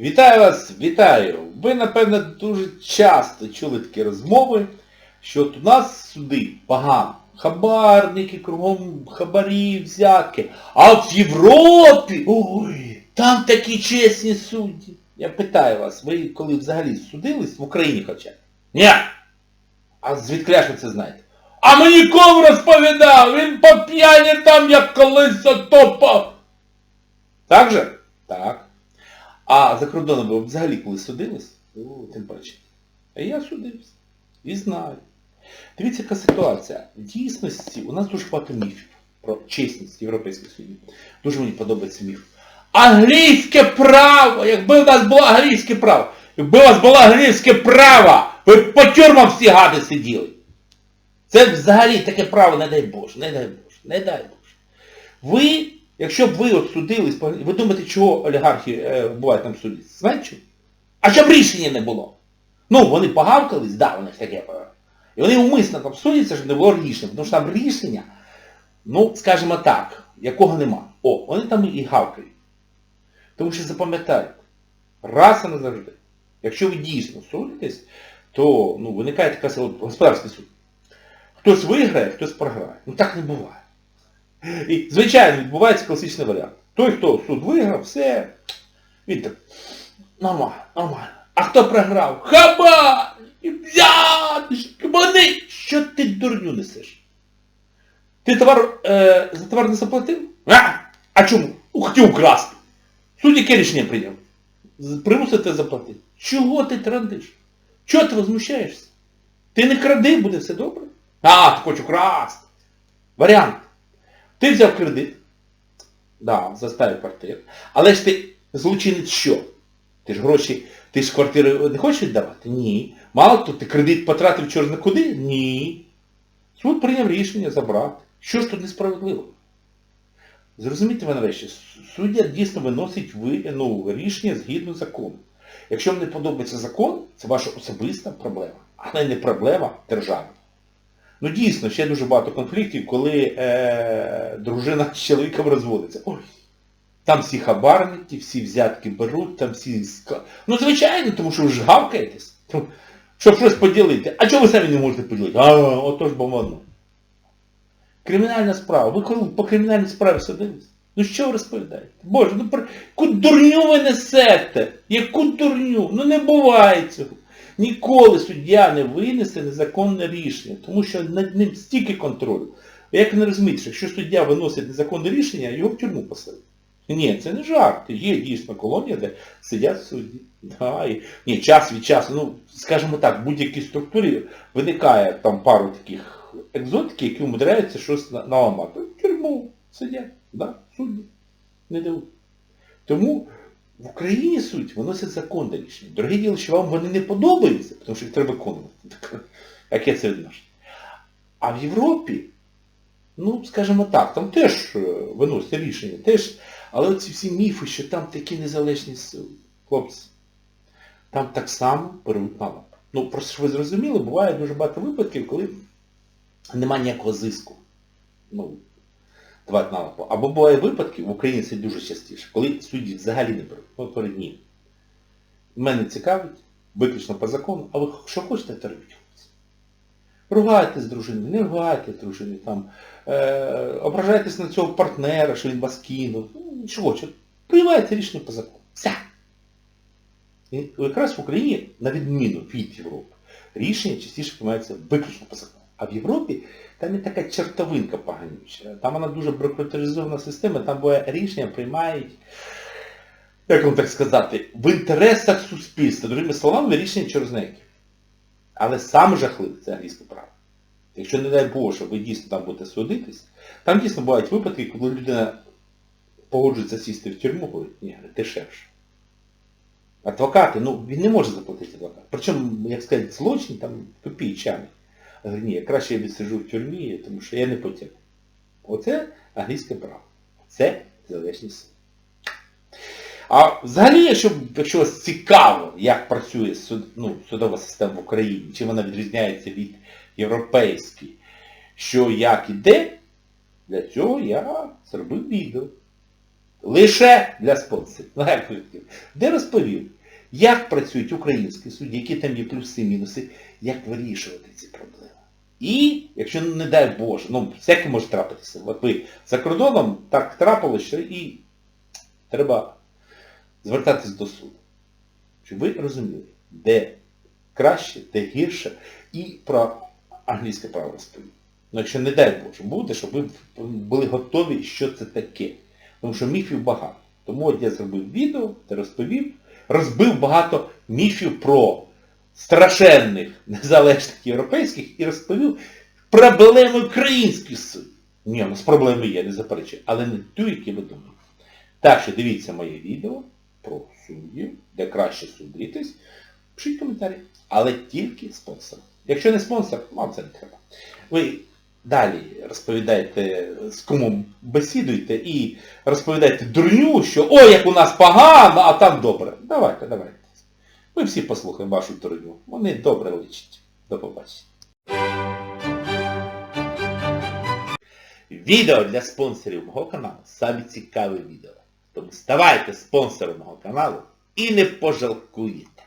Вітаю вас, вітаю! Ви, напевно, дуже часто чули такі розмови, що от у нас суди погано. Хабарники, кругом хабарі, взятки. А от в Європі, ой, там такі чесні судді. Я питаю вас, ви коли взагалі судились в Україні хоча? Ні. А звідки ж ви це знаєте? А мені ком розповідав, він по п'яні там, як колись затопав. Так же? Так. А за кордоном ви взагалі коли судились? О, тим паче. А я судився. І знаю. Дивіться, яка ситуація. В дійсності у нас дуже багато міфів про чесність європейських судів. Дуже мені подобається міф. Англійське право! Якби у нас було англійське право! Якби у вас було англійське право! Ви б по тюрмам всі гади сиділи. Це взагалі таке право, не дай Боже, не дай Боже, не дай Боже. Ви, якщо б ви от судились, ви думаєте, чого олігархи е, бувають там судять? Знаєте? А щоб рішення не було. Ну, вони погавкались, да, у них таке. І вони умисно там судяться, щоб не було рішення, тому що там рішення, ну, скажімо так, якого нема. О, вони там і гавкають. Тому що запам'ятайте, раз і назавжди, якщо ви дійсно судитесь, то ну, виникає така господарський суд. Хтось виграє, хтось програє. Ну так не буває. І, звичайно, відбувається класичний варіант. Той, хто суд виграв, все, він так, нормально, нормально. А хто програв? Хаба! Вони! Що ти дурню несеш? Ти товар, е, за товар не заплатив? А? А чому? Хотів украсти. Суд яке прийняв? З- Примусити заплатити. Чого ти трандиш? Чого ти возмущаєшся? Ти не кради, буде все добре. А, ти хочеш красти. Варіант. Ти взяв кредит. Да, заставив квартиру. Але ж ти злочинець що? Ти ж гроші, ти ж квартиру не хочеш віддавати? Ні. Мало того, ти кредит потратив чорно куди? Ні. Суд прийняв рішення забрати. Що ж тут несправедливо? Зрозумійте мене речі, суддя дійсно виносить ви, ну, рішення згідно закону. Якщо вам не подобається закон, це ваша особиста проблема, але не проблема держави. Ну дійсно, ще дуже багато конфліктів, коли е, дружина з чоловіком розводиться. Ой, там всі хабарники, всі взятки беруть, там всі... Ну звичайно, тому що ви ж гавкаєтесь, щоб щось поділити. А чого ви самі не можете поділити? А, отож бо воно. Кримінальна справа. Ви по кримінальній справі судились? Ну що ви розповідаєте? Боже, ну яку дурню ви несете? Яку дурню? Ну не буває цього. Ніколи суддя не винесе незаконне рішення, тому що над ним стільки контролю. Як не розумієте, що якщо суддя виносить незаконне рішення, його в тюрму посадять. Ні, це не жарт. Є дійсно колонія, де сидять судді. Да, і, ні, час від часу, ну, скажімо так, в будь-якій структурі виникає там пару таких екзотиків, які умудряються щось наламати. В тюрму сидять, да, судді. Не дають. Тому в Україні суть виносять законне рішення. Дорогі діли, що вам вони не подобаються, тому що їх треба виконувати. Яке це відношення? А в Європі, ну, скажімо так, там теж е, виносять рішення, теж, але ці всі міфи, що там такі незалежні. Хлопці, там так само беруть на лап. Ну, просто щоб ви зрозуміли, буває дуже багато випадків, коли немає ніякого зиску. Ну, давати на лапу. Або буває випадки, в Україні це дуже частіше, коли судді взагалі не беруть. Перед ним. Мене цікавить, виключно по закону, а ви що хочете, то робіть. Ругайтесь з дружиною, не ругайте з дружиною, там, е, ображайтесь на цього партнера, що він вас кинув. Ну, чого, що? Приймайте рішення по закону. Все. І якраз в Україні, на відміну від Європи, рішення частіше приймаються виключно по закону. А в Європі там є така чертовинка поганюча. Там вона дуже бюрократизована система, там буває рішення приймають, як вам так сказати, в інтересах суспільства. Другими словами, рішення через неї. Але саме жахливе це англійське право. Якщо не дай Боже, ви дійсно там будете судитись, там дійсно бувають випадки, коли людина погоджується сісти в тюрму, говорить, ні, дешевше. Адвокати, ну він не може заплатити адвокат. Причому, як сказати, злочин там копійчами. Я говорю, ні, краще я відсиджу в тюрмі, тому що я не потягну. Оце англійське право. Це залежність. А взагалі, якщо, якщо вас цікаво, як працює суд, ну, судова система в Україні, чим вона відрізняється від європейської, що як і де, для цього я зробив відео. Лише для спонсорів. Ну. Де розповів, як працюють українські судді, які там є плюси, мінуси, як вирішувати ці проблеми. І, якщо не дай Боже, ну, всяке може трапитися. От ви за кордоном так трапилося, що і треба звертатись до суду. Щоб ви розуміли, де краще, де гірше, і про англійське право розповім. Ну, якщо не дай Боже, буде, щоб ви були готові, що це таке. Тому що міфів багато. Тому от я зробив відео, розповів, розбив багато міфів про страшенних незалежних європейських і розповів проблеми українських суддів. Ні, у нас проблеми є, не заперечую, але не ту, які ви думаєте. Так що дивіться моє відео про суддів, де краще судитись. Пишіть коментарі. Але тільки спонсор. Якщо не спонсор, вам це не треба. Ви далі розповідаєте, з кумом бесідуєте і розповідаєте дурню, що ой, як у нас погано, а там добре. Давайте, давайте. Ми всі послухаємо вашу дурню. Вони добре личать. До побачення. Відео для спонсорів мого каналу саме цікаве відео. Тому ставайте спонсором мого каналу і не пожалкуєте.